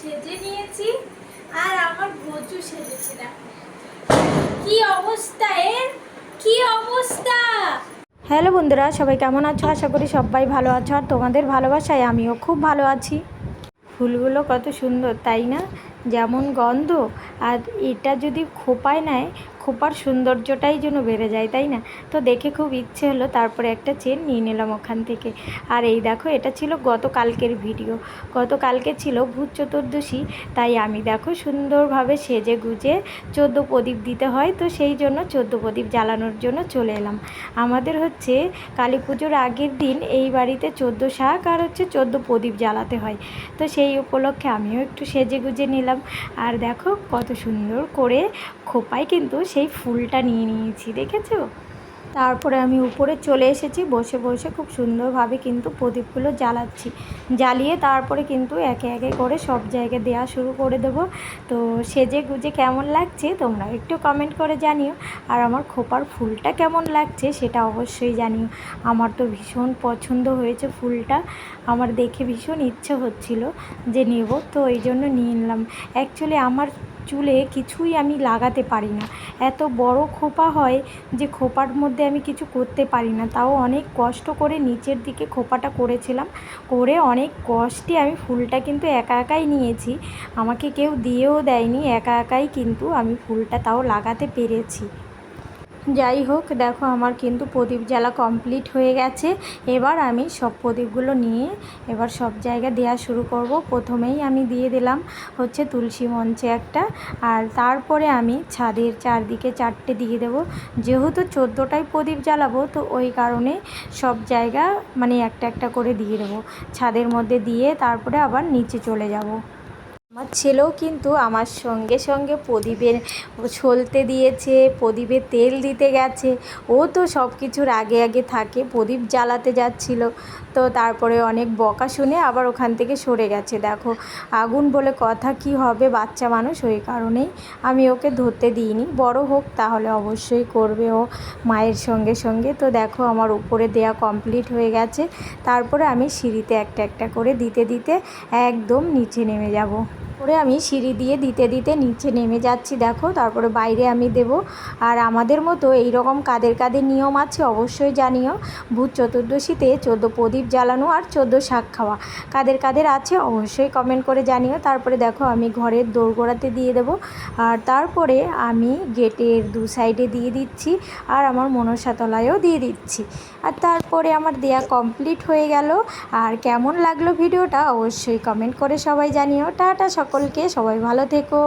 সেজে নিয়েছি আর আমার ভোজু সেজেছিলাম কি অবস্থা, এর? কি অবস্থা? হ্যালো বন্ধুরা, সবাই কেমন আছো? আশা করি সবাই ভালো আছো আর তোমাদের ভালোবাসায় আমিও খুব ভালো আছি। ফুলগুলো কত সুন্দর, তাই না? যেমন গন্ধ, আর এটা যদি খোপায় নেয় খোপার সৌন্দর্যটাই যেন বেড়ে যায়, তাই না? তো দেখে খুব ইচ্ছে হলো তারপরে একটা চেন নিয়ে নিলাম ওখান থেকে। আর এই দেখো, এটা ছিল গতকালকের ভিডিও গতকালকে ছিল ভূত চতুর্দশী, তাই আমি দেখো সুন্দরভাবে সেজে গুজে চোদ্দ প্রদীপ দিতে হয়, তো সেই জন্য চোদ্দ প্রদীপ জ্বালানোর জন্য চলে এলাম। আমাদের হচ্ছে কালী পুজোর আগের দিন এই বাড়িতে চোদ্দ শাক আর হচ্ছে চোদ্দ প্রদীপ জ্বালাতে হয়। তো সেই উপলক্ষে আমিও একটু সেজে গুজে নিলাম। আর দেখো কত সুন্দর করে খোপায় কিন্তু সেই ফুলটা নিয়ে নিয়েছি, দেখেছ? তারপরে আমি উপরে চলে এসেছি, বসে বসে খুব সুন্দরভাবে কিন্তু প্রদীপগুলো জ্বালাচ্ছি। জ্বালিয়ে তারপরে কিন্তু একে একে করে সব জায়গায় দেওয়া শুরু করে দেবো। তো সেজে গুজে কেমন লাগছে তোমরা একটু কমেন্ট করে জানিও। আর আমার খোপার ফুলটা কেমন লাগছে সেটা অবশ্যই জানিও। আমার তো ভীষণ পছন্দ হয়েছে ফুলটা। আমার দেখে ভীষণ ইচ্ছে হচ্ছিল যে নেব, তো এই জন্য নিয়ে নিলাম। অ্যাকচুয়ালি আমার চুলে কিছুই আমি লাগাতে পারি না। এত বড় খোপা হয় যে খোপার মধ্যে আমি কিছু করতে পারি না। তাও অনেক কষ্ট করে নিচের দিকে খোপাটা করেছিলাম। করে অনেক কষ্টে আমি ফুলটা কিন্তু একা একাই নিয়েছি। আমাকে কেউ দিয়েও দেয়নি, একা একাই কিন্তু আমি ফুলটা তাও লাগাতে পেরেছি। যাই হোক, দেখো আমার কিন্তু প্রদীপ জ্বালা কমপ্লিট হয়ে গেছে। এবার আমি সব প্রদীপগুলো নিয়ে এবার সব জায়গায় দেওয়া শুরু করব। প্রথমেই আমি দিয়ে দিলাম হচ্ছে তুলসী মঞ্চে একটা, আর তারপরে আমি ছাদের চারদিকে চারটে দিয়ে দেব। যেহেতু চোদ্দোটাই প্রদীপ জ্বালাবো, তো ওই কারণে সব জায়গা মানে একটা একটা করে দিয়ে দেবো। ছাদের মধ্যে দিয়ে তারপরে আবার নিচে চলে যাব। আমার ছেলেও কিন্তু আমার সঙ্গে সঙ্গে প্রদীপের সলতে দিয়েছে প্রদীপে তেল দিতে গেছে। ও তো সব কিছুর আগে আগে থাকে, প্রদীপ জ্বালাতে যাচ্ছিল। তো তারপরে অনেক বকা শুনে আবার ওখান থেকে সরে গেছে। দেখো, আগুন বলে কথা কি হবে বাচ্চা মানুষ, ওই কারণেই আমি ওকে ধরতে দিইনি। বড় হোক, তাহলে অবশ্যই করবে ও মায়ের সঙ্গে সঙ্গে। তো দেখো, আমার উপরে দেয়া কমপ্লিট হয়ে গেছে। তারপরে আমি সিঁড়িতে একটা একটা করে দিতে দিতে একদম নিচে নেমে যাব। করে আমি সিঁড়ি দিয়ে দিতে দিতে নিচে নেমে যাচ্ছি, দেখো। তারপরে বাইরে আমি দেব। আর আমাদের মতো এই রকম কাদের কাদের নিয়ম আছে অবশ্যই জানিও। ভূত চতুর্দশীতে চোদ্দ প্রদীপ জ্বালানো আর চোদ্দ শাক খাওয়া। কাদের কাদের আছে অবশ্যই কমেন্ট করে জানিও। তারপরে দেখো, আমি ঘরের দোরগোড়াতে দিয়ে দেব। আর তারপরে আমি গেটের দু সাইডে দিয়ে দিচ্ছি আর আমার মনসাতলায়ও দিয়ে দিচ্ছি। আর তারপরে আমার দেয়া কমপ্লিট হয়ে গেল। আর কেমন লাগল ভিডিওটা অবশ্যই কমেন্ট করে সবাই জানিও। টাটা সকলকে সবাই ভালো থেকো।